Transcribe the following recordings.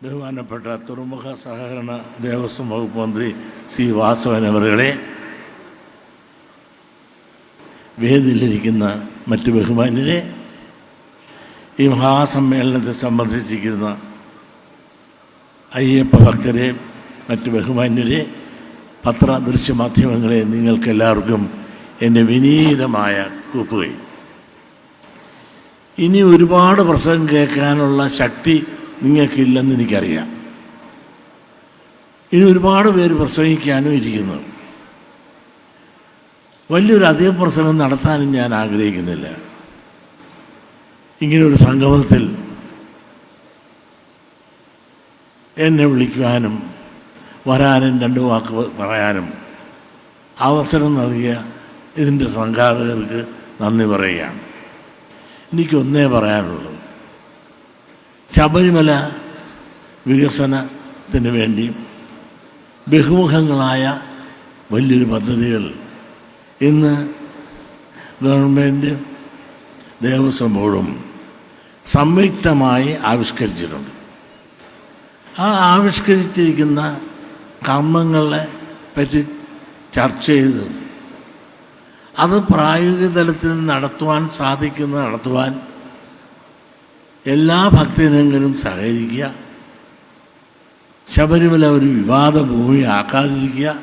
ബഹുമാനപ്പെട്ട തുറമുഖ സഹകരണ ദേവസ്വം വകുപ്പ് മന്ത്രി സി വാസവൻ അവരുകളെ വേദിയിലിരിക്കുന്ന മറ്റ് ബഹുമാന്യരെ ഈ മഹാസമ്മേളനത്തെ സംബന്ധിച്ചിരിക്കുന്ന അയ്യപ്പ ഭക്തരെ മറ്റ് ബഹുമാന്യരെ പത്ര ദൃശ്യമാധ്യമങ്ങളെ നിങ്ങൾക്കെല്ലാവർക്കും എന്റെ വിനീതമായ കൂപ്പുകൈ. ഇനി ഒരുപാട് പ്രസംഗം കേൾക്കാനുള്ള ശക്തി നിങ്ങൾക്കില്ലെന്ന് എനിക്കറിയാം. ഇനി ഒരുപാട് പേര് പ്രസംഗിക്കാനും ഇരിക്കുന്നു. വലിയൊരു അധിക പ്രസംഗം നടത്താനും ഞാൻ ആഗ്രഹിക്കുന്നില്ല. ഇങ്ങനൊരു സംഗമത്തിൽ എന്നെ വിളിക്കുവാനും വരാനും രണ്ട് വാക്ക് പറയാനും അവസരം നൽകിയ ഇതിന്റെ സംഘാടകർക്ക് നന്ദി പറയുകയാണ്. എനിക്കൊന്നേ പറയാനുള്ളൂ. ശബരിമല വികസനത്തിന് വേണ്ടി ബഹുമുഖങ്ങളായ വലിയൊരു പദ്ധതികൾ ഇന്ന് ഗവൺമെന്റ് ദേവസ്വം ബോർഡും സംയുക്തമായി ആവിഷ്കരിച്ചിട്ടുണ്ട്. ആ ആവിഷ്കരിച്ചിരിക്കുന്ന കർമ്മങ്ങളെ പറ്റി ചർച്ച ചെയ്ത് അത് പ്രായോഗിക തലത്തിൽ നടത്തുവാൻ സാധിക്കുന്ന നടത്തുവാൻ എല്ലാ ഭക്തജനങ്ങളും സഹകരിക്കുക. ശബരിമല ഒരു വിവാദ ഭൂമി ആക്കാതിരിക്കുക.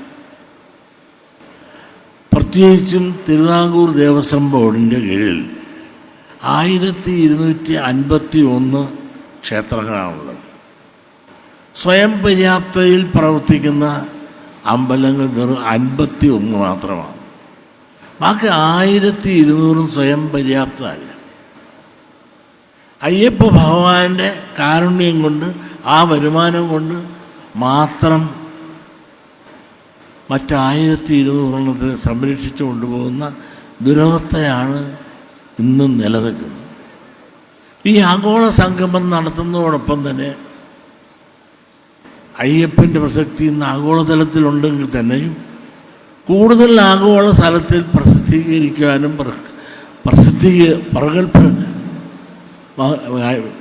പ്രത്യേകിച്ചും തിരുവിതാംകൂർ ദേവസ്വം ബോർഡിന്റെ കീഴിൽ ആയിരത്തി ഇരുന്നൂറ്റി അൻപത്തി ഒന്ന് ക്ഷേത്രങ്ങളാണുള്ളത്. സ്വയം പര്യാപ്തയിൽ പ്രവർത്തിക്കുന്ന അമ്പലങ്ങൾ വെറും അൻപത്തി ഒന്ന് മാത്രമാണ്. ബാക്കി ആയിരത്തി ഇരുന്നൂറും സ്വയം പര്യാപ്തമല്ല. അയ്യപ്പ ഭഗവാന്റെ കാരുണ്യം കൊണ്ട് ആ വരുമാനം കൊണ്ട് മാത്രം മറ്റായിരത്തി ഇരുന്നൂറെണ്ണത്തിന് സംരക്ഷിച്ചു കൊണ്ടുപോകുന്ന ദുരവസ്ഥയാണ് ഇന്നും നിലനിൽക്കുന്നത്. ഈ ആഗോള സംഗമം നടത്തുന്നതോടൊപ്പം തന്നെ അയ്യപ്പന്റെ പ്രസക്തി ഇന്ന് ആഗോളതലത്തിലുണ്ടെങ്കിൽ തന്നെയും കൂടുതൽ ആഗോള സ്ഥലത്തിൽ പ്രസിദ്ധീകരിക്കാനും പ്രസിദ്ധീ പ്രഗത്ഭ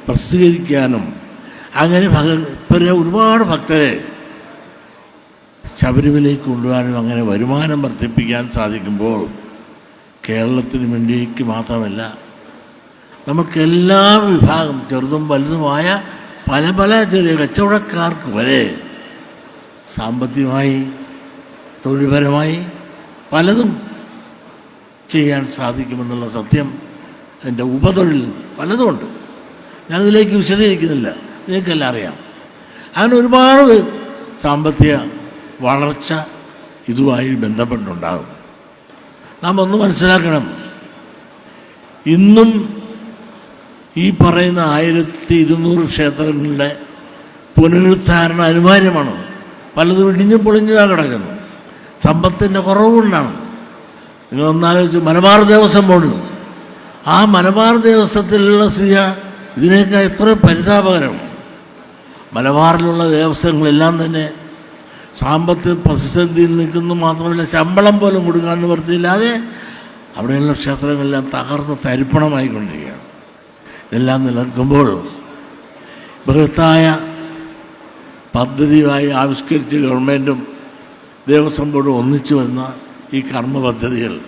പ്രസിദ്ധീകരിക്കാനും അങ്ങനെ ഭക്തരെ ഒരുപാട് ഭക്തരെ ശബരിമലയ്ക്ക് കൊണ്ടുപോകാനും അങ്ങനെ വരുമാനം വർദ്ധിപ്പിക്കാൻ സാധിക്കുമ്പോൾ കേരളത്തിന് വേണ്ടിക്ക് മാത്രമല്ല നമുക്ക് എല്ലാ വിഭാഗം ചെറുതും വലുതുമായ പല പല ചെറിയ കച്ചവടക്കാർക്ക് വരെ സാമ്പത്തികമായി തൊഴിൽപരമായി പലതും ചെയ്യാൻ സാധിക്കുമെന്നുള്ള സത്യം അതിന്റെ ഉപതൊഴിൽ പലതുമുണ്ട്. ഞാനതിലേക്ക് വിശദീകരിക്കുന്നില്ല. നിങ്ങൾക്കെല്ലാം അറിയാം. അങ്ങനെ ഒരുപാട് സാമ്പത്തിക വളർച്ച ഇതുമായി ബന്ധപ്പെട്ടുണ്ടാകും. നാം ഒന്ന് മനസ്സിലാക്കണം. ഇന്നും ഈ പറയുന്ന ആയിരത്തി ഇരുന്നൂറ് ക്ഷേത്രങ്ങളുടെ പുനരുദ്ധാരണം അനിവാര്യമാണ്. പലതും ഇടിഞ്ഞും പൊളിഞ്ഞാണ് കിടക്കുന്നു. സമ്പത്തിന്റെ കുറവുകൊണ്ടാണ്. നിങ്ങൾ ഒന്നാലോചിച്ച് മലബാർ ദേവസ്വം ബോർഡ് ആ മലബാർ ദേവസ്വത്തിലുള്ള സ്ഥിതി ഇതിനേക്കാൾ എത്ര പരിതാപകരം. മലബാറിലുള്ള ദേവസ്വങ്ങളെല്ലാം തന്നെ സാമ്പത്തിക പ്രതിസന്ധിയിൽ നിൽക്കുന്നു മാത്രമല്ല ശമ്പളം പോലും കൊടുക്കാൻ നിവർത്തിയില്ലാതെ അവിടെയുള്ള ക്ഷേത്രങ്ങളെല്ലാം തകർന്ന് തരിപ്പണമായിക്കൊണ്ടിരിക്കുകയാണ്. ഇതെല്ലാം നിലനിൽക്കുമ്പോൾ ബൃഹത്തായ പദ്ധതിയായി ആവിഷ്കരിച്ച് ഗവൺമെന്റും ദേവസ്വം ബോർഡും ഒന്നിച്ചു വന്ന ഈ കർമ്മ പദ്ധതികൾ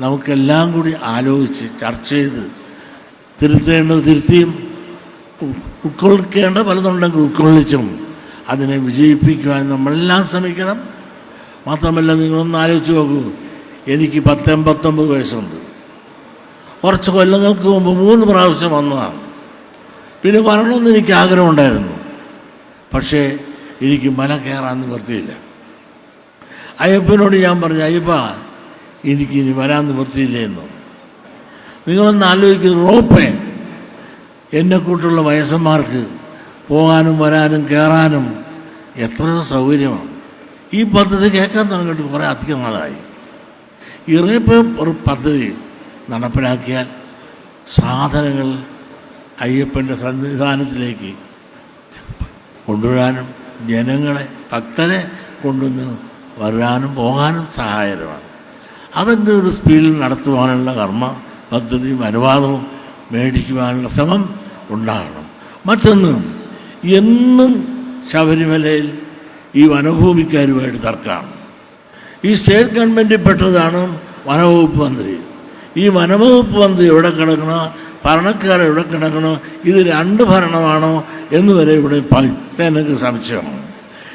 നമുക്കെല്ലാം കൂടി ആലോചിച്ച് ചർച്ച ചെയ്ത് തിരുത്തേണ്ടത് തിരുത്തിയും ഉൾക്കൊള്ളിക്കേണ്ട പലതുണ്ടെങ്കിൽ ഉൾക്കൊള്ളിച്ചും അതിനെ വിജയിപ്പിക്കുവാൻ നമ്മളെല്ലാം ശ്രമിക്കണം. മാത്രമല്ല നിങ്ങളൊന്ന് ആലോചിച്ച് നോക്കൂ എനിക്ക് പത്തെൺപത്തൊമ്പത് വയസ്സുണ്ട്. കുറച്ച് കൊല്ലങ്ങൾക്ക് മുമ്പ് മൂന്ന് പ്രാവശ്യം വന്നതാണ്. പിന്നെ വരണമെന്ന് എനിക്ക് ആഗ്രഹമുണ്ടായിരുന്നു. പക്ഷേ എനിക്ക് മല കയറാൻ നിവർത്തിയില്ല അയ്യപ്പനോട് ഞാൻ പറഞ്ഞു അയ്യപ്പ എനിക്ക് ഇനി വരാൻ നിവർത്തിയില്ല എന്ന് നിങ്ങളൊന്ന് ആലോചിക്കുന്നത് റോപ്പേ എന്നെ കൂട്ടുള്ള വയസ്സന്മാർക്ക് പോകാനും വരാനും കയറാനും എത്രയോ സൗകര്യമാണ്. ഈ പദ്ധതി കേൾക്കാൻ തുടങ്ങിയിട്ട് കുറേ അധികം നാളായി. ഇറേപ്പ് ഒരു പദ്ധതി നടപ്പിലാക്കിയാൽ സാധനങ്ങൾ അയ്യപ്പന്റെ സന്നിധാനത്തിലേക്ക് കൊണ്ടുവരാനും ജനങ്ങളെ ഭക്തരെ കൊണ്ടുവന്ന് വരാനും പോകാനും സഹായകരമാണ്. അതെങ്കിലും ഒരു സ്പീഡിൽ നടത്തുവാനുള്ള കർമ്മ പദ്ധതിയും അനുവാദവും മേടിക്കുവാനുള്ള ശ്രമം ഉണ്ടാകണം. മറ്റൊന്ന് എന്നും ശബരിമലയിൽ ഈ വനഭൂമിക്കാരുമായിട്ട് തർക്കമാണ്. ഈ സ്റ്റേറ്റ് ഗവൺമെന്റിൽ പെട്ടതാണ് വനവകുപ്പ് മന്ത്രി. ഈ വനവകുപ്പ് മന്ത്രി എവിടെ കിടക്കണോ ഭരണക്കാർ എവിടെ കിടക്കണോ ഇത് രണ്ട് ഭരണമാണോ എന്ന് വരെ ഇവിടെ എനിക്ക് സംശയമാണ്.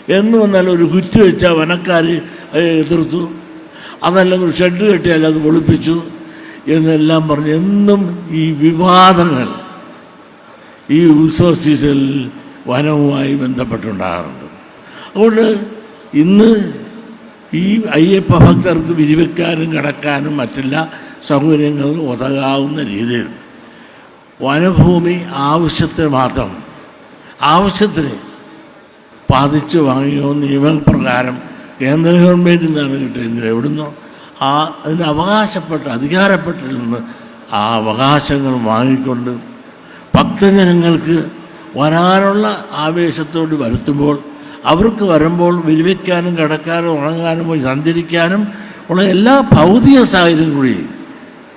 എന്ന് വന്നാൽ ഒരു കുറ്റി വെച്ചാൽ വനക്കാർ എതിർത്തു. അതല്ലെങ്കിൽ ഷെഡ് കെട്ടിയാൽ അത് പൊളിപ്പിച്ചു എന്നെല്ലാം പറഞ്ഞ് എന്നും ഈ വിവാദങ്ങൾ ഈ ഉത്സവ സീസണിൽ വനവുമായി ബന്ധപ്പെട്ടുണ്ടാകാറുണ്ട്. അതുകൊണ്ട് ഇന്ന് ഈ അയ്യപ്പ ഭക്തർക്ക് വിരിവെക്കാനും കിടക്കാനും മറ്റെല്ലാ സൗകര്യങ്ങളും ഉതകാവുന്ന രീതിയിൽ വനഭൂമി ആവശ്യത്തിന് മാത്രം ആവശ്യത്തിന് പാതിച്ച് വാങ്ങിയോ നിയമപ്രകാരം കേന്ദ്ര ഗവൺമെന്റിൽ നിന്നാണ് കിട്ടിയത്. എവിടുന്നോ ആ അതിന് അവകാശപ്പെട്ട അധികാരപ്പെട്ടിൽ നിന്ന് ആ അവകാശങ്ങൾ വാങ്ങിക്കൊണ്ട് ഭക്തജനങ്ങൾക്ക് വരാനുള്ള ആവേശത്തോട് വരുത്തുമ്പോൾ അവർക്ക് വരുമ്പോൾ വിരിവയ്ക്കാനും കിടക്കാനും ഉറങ്ങാനും സഞ്ചരിക്കാനും ഉള്ള എല്ലാ ഭൗതിക സാഹചര്യം കൂടി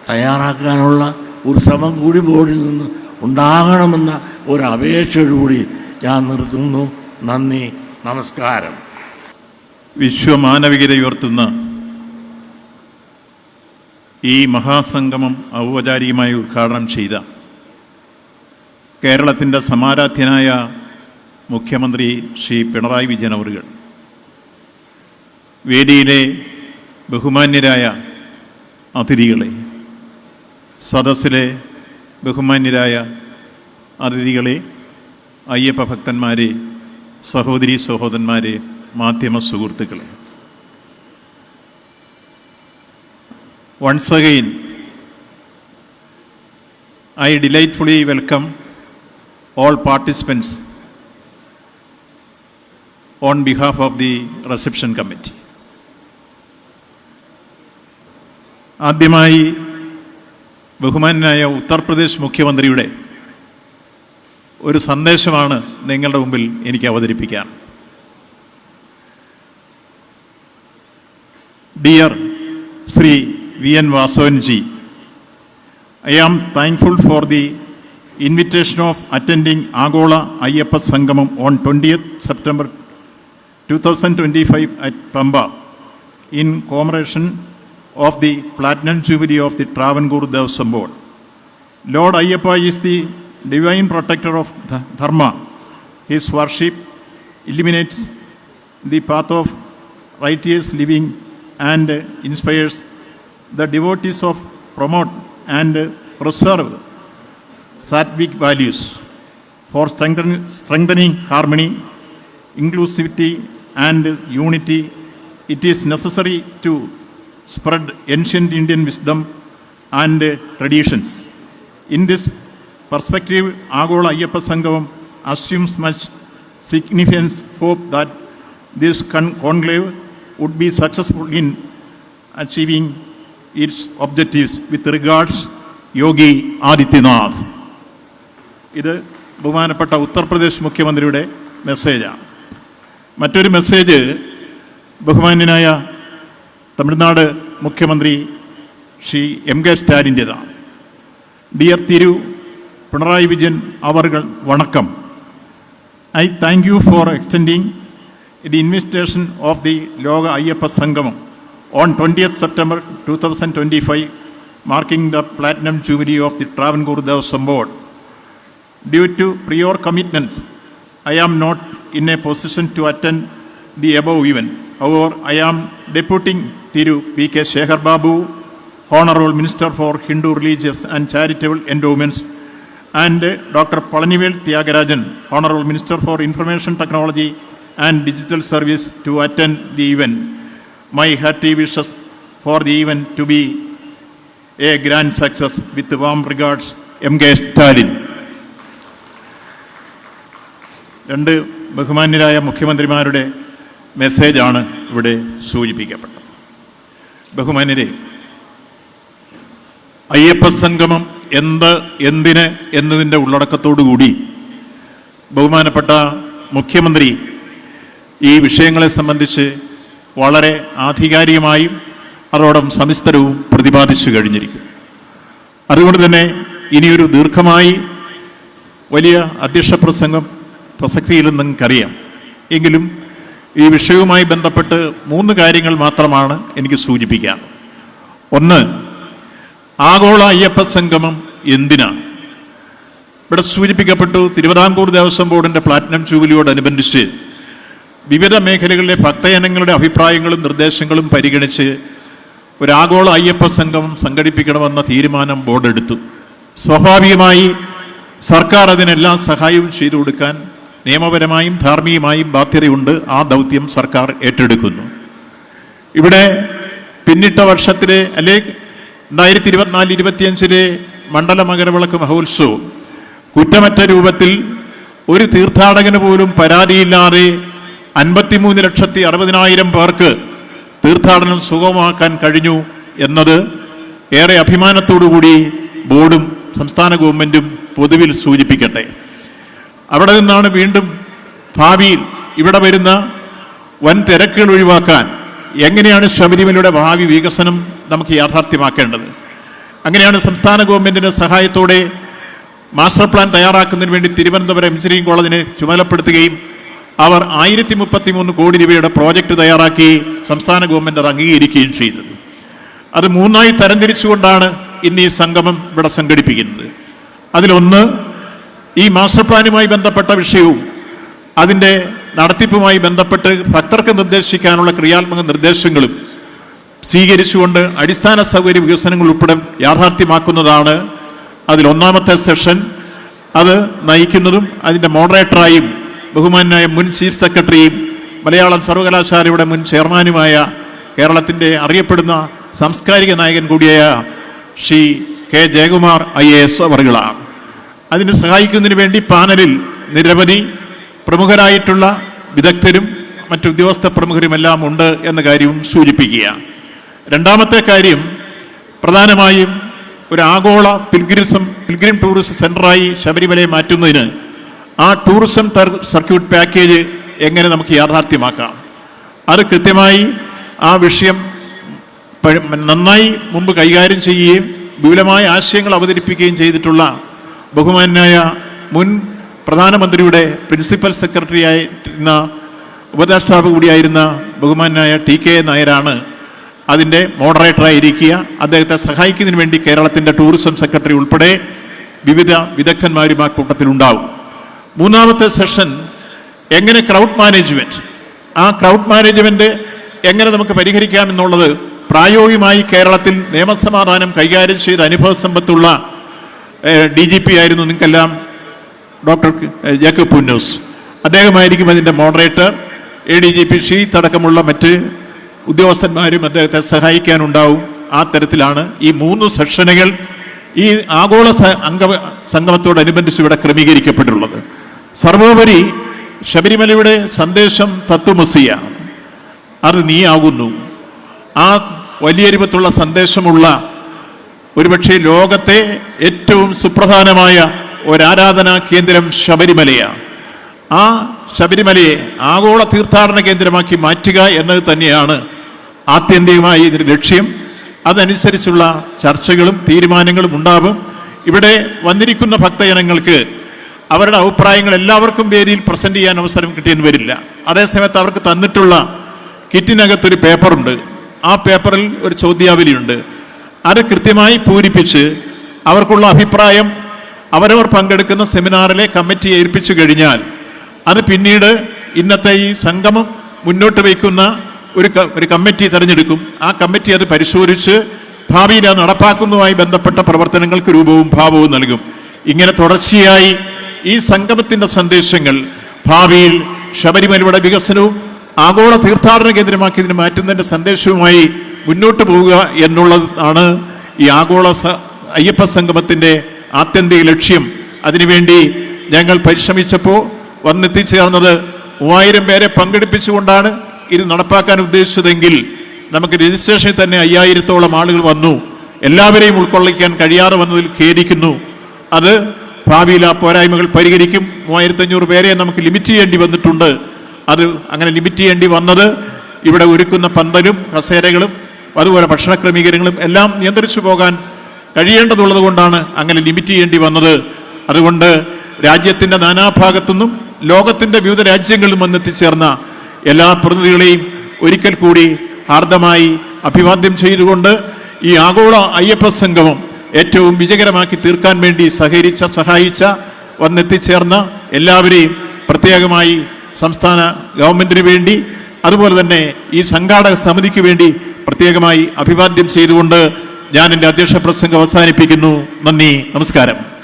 തയ്യാറാക്കാനുള്ള ഒരു ശ്രമം കൂടി ബോർഡിൽ നിന്ന് ഉണ്ടാകണമെന്ന ഒരു അപേക്ഷയോടുകൂടി ഞാൻ നിർത്തുന്നു. നന്ദി നമസ്കാരം. വിശ്വമാനവികത ഉയർത്തുന്ന ഈ മഹാസംഗമം ഔപചാരികമായി ഉദ്ഘാടനം ചെയ്ത കേരളത്തിന്റെ സമാരാധ്യനായ മുഖ്യമന്ത്രി ശ്രീ പിണറായി വിജയൻ അവറുകൾ വേദിയിലെ ബഹുമാന്യരായ അതിഥികളെ സദസ്സിലെ ബഹുമാന്യരായ അതിഥികളെ അയ്യപ്പ ഭക്തന്മാരെ സഹോദരി സഹോദരന്മാരെ മാധ്യമ സുഹൃത്തുക്കളെ. Once again I delightfully welcome all participants on behalf of the reception committee ആദ്യമായി ബഹുമാനായ ഉത്തർപ്രദേശ് മുഖ്യമന്ത്രിയുടെ ഒരു സന്ദേശമാണ് നിങ്ങളുടെ മുമ്പിൽ എനിക്ക് അവതരിപ്പിക്കാൻ. Dear Sri V.N. Vasoanji, I am thankful for the invitation of attending Agola Ayyappa Sangamam on 20th September 2025 at Pamba in commemoration of the Platinum Jubilee of the Travancore Devasam Board. Lord Ayyappa is the divine protector of Dharma. His worship illuminates the path of righteous living and inspires the devotees of promote and preserve sattvic values for strengthening, strengthening harmony, inclusivity, and unity. It is necessary to spread ancient Indian wisdom and traditions. In this perspective, Agola Ayyappa Sangam assumes much significance. Hope that this con- conclave would be successful in achieving its objectives with regards Yogi Adityanath ഇത് ബഹുമാനപ്പെട്ട ഉത്തർപ്രദേശ് മുഖ്യമന്ത്രിയുടെ മെസ്സേജാണ് മറ്റൊരു message ബഹുമാന്യനായ തമിഴ്നാട് മുഖ്യമന്ത്രി Shri M K സ്റ്റാലിന്റെതാണ് dear Thiru Pinarayi Vijayan അവർകൾ വണക്കം. I thank you for extending the invitation of the Loga Ayyappa Sangamam on 20th September 2025, marking the platinum jubilee of the Travancore Dev Board, Due to prior commitments, I am not in a position to attend the above event. However, I am deputing Thiru P.K. Shekhar Babu, Honorable Minister for Hindu Religious and Charitable Endowments, and Dr. Palanivel Tyagarajan, Honorable Minister for Information Technology and digital service to attend the event my hearty wishes for the event to be a grand success with warm regards M K Stalin രണ്ട് ബഹുമാന്യരായ മുഖ്യമന്ത്രിമാരുടെ മെസ്സേജാണ് ഇവിടെ സൂചിപ്പിക്കപ്പെട്ടത്. ബഹുമാന്യരെ അയ്യപ്പ സംഗമം എന്ത് എന്തിന് എന്നതിന്റെ ഉള്ളടക്കത്തോടുകൂടി ബഹുമാനപ്പെട്ട മുഖ്യമന്ത്രി ഈ വിഷയങ്ങളെ സംബന്ധിച്ച് വളരെ ആധികാരികമായും അതോടൊപ്പം സവിസ്തരവും പ്രതിപാദിച്ചു കഴിഞ്ഞിരിക്കും. അതുകൊണ്ട് തന്നെ ഇനിയൊരു ദീർഘമായി വലിയ അധ്യക്ഷ പ്രസംഗം പ്രസക്തിയില്ലെന്ന് നിങ്ങൾക്കറിയാം. എങ്കിലും ഈ വിഷയവുമായി ബന്ധപ്പെട്ട് മൂന്ന് കാര്യങ്ങൾ മാത്രമാണ് എനിക്ക് സൂചിപ്പിക്കാൻ. ഒന്ന് ആഗോള അയ്യപ്പ സംഗമം എന്തിനാണ്? ഇവിടെ സൂചിപ്പിക്കപ്പെട്ടു തിരുവിതാംകൂർ ദേവസ്വം ബോർഡിന്റെ പ്ലാറ്റിനം ജൂബിലിയോടനുബന്ധിച്ച് വിവിധ മേഖലകളിലെ ഭക്തജനങ്ങളുടെ അഭിപ്രായങ്ങളും നിർദ്ദേശങ്ങളും പരിഗണിച്ച് ഒരാഗോള അയ്യപ്പ സംഘം സംഘടിപ്പിക്കണമെന്ന തീരുമാനം ബോർഡ് എടുത്തു സ്വാഭാവികമായി സർക്കാർ അതിനെല്ലാം സഹായവും ചെയ്തു കൊടുക്കാൻ നിയമപരമായും ധാർമ്മികമായും ബാധ്യതയുണ്ട്. ആ ദൗത്യം സർക്കാർ ഏറ്റെടുക്കുന്നു. ഇവിടെ പിന്നിട്ട വർഷത്തിലെ അല്ലെ രണ്ടായിരത്തി ഇരുപത്തിനാല് ഇരുപത്തിയഞ്ചിലെ മണ്ഡല മകരവിളക്ക് മഹോത്സവം കുറ്റമറ്റ രൂപത്തിൽ ഒരു തീർത്ഥാടകന് പോലും പരാതിയില്ലാതെ അൻപത്തിമൂന്ന് ലക്ഷത്തി അറുപതിനായിരം പേർക്ക് തീർത്ഥാടനം സുഗമമാക്കാൻ കഴിഞ്ഞു എന്നത് ഏറെ അഭിമാനത്തോടുകൂടി ബോർഡും സംസ്ഥാന ഗവൺമെന്റും പൊതുവിൽ സൂചിപ്പിക്കട്ടെ. അവിടെ നിന്നാണ് വീണ്ടും ഭാവിയിൽ ഇവിടെ വരുന്ന വൻ തിരക്കുകൾ ഒഴിവാക്കാൻ എങ്ങനെയാണ് ശബരിമലയുടെ ഭാവി വികസനം നമുക്ക് യാഥാർത്ഥ്യമാക്കേണ്ടത്? അങ്ങനെയാണ് സംസ്ഥാന ഗവൺമെന്റിന്റെ സഹായത്തോടെ മാസ്റ്റർ പ്ലാൻ തയ്യാറാക്കുന്നതിന് വേണ്ടി തിരുവനന്തപുരം എഞ്ചിനീയറിംഗ് കോളേജിനെ ചുമതലപ്പെടുത്തുകയും അവർ ആയിരത്തി മുപ്പത്തി മൂന്ന് കോടി രൂപയുടെ പ്രോജക്റ്റ് തയ്യാറാക്കി സംസ്ഥാന ഗവൺമെന്റ് അത് അംഗീകരിക്കുകയും ചെയ്തത് അത് മൂന്നായി തരംതിരിച്ചുകൊണ്ടാണ് ഇന്ന് ഈ സംഗമം ഇവിടെ സംഘടിപ്പിക്കുന്നത്. അതിലൊന്ന് ഈ മാസ്റ്റർ പ്ലാനുമായി ബന്ധപ്പെട്ട വിഷയവും അതിന്റെ നടത്തിപ്പുമായി ബന്ധപ്പെട്ട് ഭക്തർക്ക് നിർദ്ദേശിക്കാനുള്ള ക്രിയാത്മക നിർദ്ദേശങ്ങളും സ്വീകരിച്ചുകൊണ്ട് അടിസ്ഥാന സൗകര്യ വികസനങ്ങൾ ഉൾപ്പെടെ യാഥാർത്ഥ്യമാക്കുന്നതാണ് അതിലൊന്നാമത്തെ സെഷൻ. അത് നയിക്കുന്നതും അതിന്റെ മോഡറേറ്ററായും ബഹുമാനായ മുൻ ചീഫ് സെക്രട്ടറിയും മലയാളം സർവകലാശാലയുടെ മുൻ ചെയർമാനുമായ കേരളത്തിന്റെ അറിയപ്പെടുന്ന സാംസ്കാരിക നായകൻ കൂടിയായ Shri K Jayakumar I A S അവറുകളാണ് അതിന് സഹായിക്കുന്നതിന് വേണ്ടി പാനലിൽ നിരവധി പ്രമുഖരായിട്ടുള്ള വിദഗ്ധരും മറ്റു ഉദ്യോഗസ്ഥ പ്രമുഖരുമെല്ലാം ഉണ്ട് എന്ന കാര്യവും സൂചിപ്പിക്കുക. രണ്ടാമത്തെ കാര്യം പ്രധാനമായും ഒരു ആഗോള പിൽഗ്രിസം പിൽഗ്രിം ടൂറിസം സെന്ററായി ശബരിമലയെ മാറ്റുന്നതിന് ആ ടൂറിസം സർക്യൂട്ട് പാക്കേജ് എങ്ങനെ നമുക്ക് യാഥാർത്ഥ്യമാക്കാം? അത് കൃത്യമായി ആ വിഷയം നന്നായി മുമ്പ് കൈകാര്യം ചെയ്യുകയും വിപുലമായ ആശയങ്ങൾ അവതരിപ്പിക്കുകയും ചെയ്തിട്ടുള്ള ബഹുമാനായ മുൻ പ്രധാനമന്ത്രിയുടെ പ്രിൻസിപ്പൽ സെക്രട്ടറി ആയിരുന്ന ഉപദേഷ്ടാവ് കൂടിയായിരുന്ന ബഹുമാനായ ടി കെ നായരാണ് അതിന്റെ മോഡറേറ്ററായിരിക്കുക അദ്ദേഹത്തെ സഹായിക്കുന്നതിന് വേണ്ടി കേരളത്തിന്റെ ടൂറിസം സെക്രട്ടറി ഉൾപ്പെടെ വിവിധ വിദഗ്ധന്മാരും ആ കൂട്ടത്തിലുണ്ടാവും. മൂന്നാമത്തെ സെഷൻ എങ്ങനെ ക്രൗഡ് മാനേജ്മെന്റ് ആ ക്രൗഡ് മാനേജ്മെന്റ് എങ്ങനെ നമുക്ക് പരിഹരിക്കാം എന്നുള്ളത് പ്രായോഗികമായി കേരളത്തിൽ നിയമസമാധാനം കൈകാര്യം ചെയ്ത അനുഭവ സമ്പത്തുള്ള ഡി ജി പി ആയിരുന്നു നിങ്ങൾക്കെല്ലാം ഡോക്ടർ ജേക്കബ് പുന്നൂസ്. അദ്ദേഹമായിരിക്കും അതിന്റെ moderator A D G P Sheeth അടക്കമുള്ള മറ്റ് ഉദ്യോഗസ്ഥന്മാരും അദ്ദേഹത്തെ സഹായിക്കാനുണ്ടാവും. ആ തരത്തിലാണ് ഈ മൂന്ന് സെഷനുകൾ ഈ ആഗോള അംഗ സംഗമത്തോടനുബന്ധിച്ച് ഇവിടെ ക്രമീകരിക്കപ്പെട്ടിട്ടുള്ളത് സർവോപരി ശബരിമലയുടെ സന്ദേശം തത്വമസിയാണ് അത് നീയാകുന്നു. ആ വലിയ രൂപത്തുള്ള സന്ദേശമുള്ള ഒരുപക്ഷെ ലോകത്തെ ഏറ്റവും സുപ്രധാനമായ ഒരാരാധനാ കേന്ദ്രം ശബരിമലയാണ് ആ ശബരിമലയെ ആഗോള തീർത്ഥാടന കേന്ദ്രമാക്കി മാറ്റുക എന്നത് തന്നെയാണ് ആത്യന്തികമായി ഇതിന്റെ ലക്ഷ്യം. അതനുസരിച്ചുള്ള ചർച്ചകളും തീരുമാനങ്ങളും ഉണ്ടാവും ഇവിടെ വന്നിരിക്കുന്ന ഭക്തജനങ്ങൾക്ക് അവരുടെ അഭിപ്രായങ്ങൾ എല്ലാവർക്കും വേദിയിൽ പ്രസന്റ് ചെയ്യാൻ അവസരം കിട്ടിയെന്ന് വരില്ല. അതേസമയത്ത് അവർക്ക് തന്നിട്ടുള്ള കിറ്റിനകത്തൊരു പേപ്പറുണ്ട്. ആ പേപ്പറിൽ ഒരു ചോദ്യാവലിയുണ്ട്. അത് കൃത്യമായി പൂരിപ്പിച്ച് അവർക്കുള്ള അഭിപ്രായം അവരവർ പങ്കെടുക്കുന്ന സെമിനാറിലെ കമ്മിറ്റി ഏൽപ്പിച്ചു കഴിഞ്ഞാൽ അത് പിന്നീട് ഇന്നത്തെ ഈ സംഗമം മുന്നോട്ട് വയ്ക്കുന്ന ഒരു ഒരു കമ്മിറ്റി തിരഞ്ഞെടുക്കും. ആ കമ്മിറ്റി അത് പരിശോധിച്ച് ഭാവിയിൽ അത് നടപ്പാക്കുന്നതുമായി ബന്ധപ്പെട്ട പ്രവർത്തനങ്ങൾക്ക് രൂപവും ഭാവവും നൽകും. ഇങ്ങനെ തുടർച്ചയായി ഈ സംഗമത്തിന്റെ സന്ദേശങ്ങൾ ഭാവിയിൽ ശബരിമലയുടെ വികസനവും ആഗോള തീർത്ഥാടന കേന്ദ്രമാക്കി ഇതിനെ മാറ്റുന്നതിന്റെ സന്ദേശവുമായി മുന്നോട്ട് പോവുക എന്നുള്ളതാണ് ഈ ആഗോള അയ്യപ്പ സംഗമത്തിന്റെ ആത്യന്തിക ലക്ഷ്യം. അതിനുവേണ്ടി ഞങ്ങൾ പരിശ്രമിച്ചപ്പോൾ വന്നെത്തിച്ചേർന്നത് മൂവായിരം പേരെ പങ്കെടുപ്പിച്ചുകൊണ്ടാണ് ഇത് നടപ്പാക്കാൻ ഉദ്ദേശിച്ചതെങ്കിൽ നമുക്ക് രജിസ്ട്രേഷനിൽ തന്നെ അയ്യായിരത്തോളം ആളുകൾ വന്നു. എല്ലാവരെയും ഉൾക്കൊള്ളിക്കാൻ കഴിയാതെ വന്നതിൽ ഖേദിക്കുന്നു. അത് ഭാവിയിൽ ആ പോരായ്മകൾ പരിഹരിക്കും. മൂവായിരത്തി അഞ്ഞൂറ് പേരെ നമുക്ക് ലിമിറ്റ് ചെയ്യേണ്ടി വന്നിട്ടുണ്ട്. അത് അങ്ങനെ ലിമിറ്റ് ചെയ്യേണ്ടി വന്നത് ഇവിടെ ഒരുക്കുന്ന പന്തലും കസേരകളും അതുപോലെ ഭക്ഷണ ക്രമീകരണങ്ങളും എല്ലാം നിയന്ത്രിച്ചു പോകാൻ കഴിയേണ്ടതുള്ളത് കൊണ്ടാണ് അങ്ങനെ ലിമിറ്റ് ചെയ്യേണ്ടി വന്നത്. അതുകൊണ്ട് രാജ്യത്തിന്റെ നാനാഭാഗത്തുനിന്നും ലോകത്തിന്റെ വിവിധ രാജ്യങ്ങളിലും വന്നെത്തിച്ചേർന്ന എല്ലാ പ്രതിനിധികളെയും ഒരിക്കൽ കൂടി ഹാർദമായി അഭിവാദ്യം ചെയ്തുകൊണ്ട് ഈ ആഗോള അയ്യപ്പ സംഗമം ഏറ്റവും വിജയകരമാക്കി തീർക്കാൻ വേണ്ടി സഹകരിച്ച സഹായിച്ച വന്നെത്തിച്ചേർന്ന എല്ലാവരെയും പ്രത്യേകമായി സംസ്ഥാന ഗവൺമെന്റിന് വേണ്ടി അതുപോലെ തന്നെ ഈ സംഘാടക സമിതിക്ക് വേണ്ടി പ്രത്യേകമായി അഭിവാദ്യം ചെയ്തുകൊണ്ട് ഞാൻ എന്റെ അധ്യക്ഷ പ്രസംഗം അവസാനിപ്പിക്കുന്നു. നന്ദി നമസ്കാരം.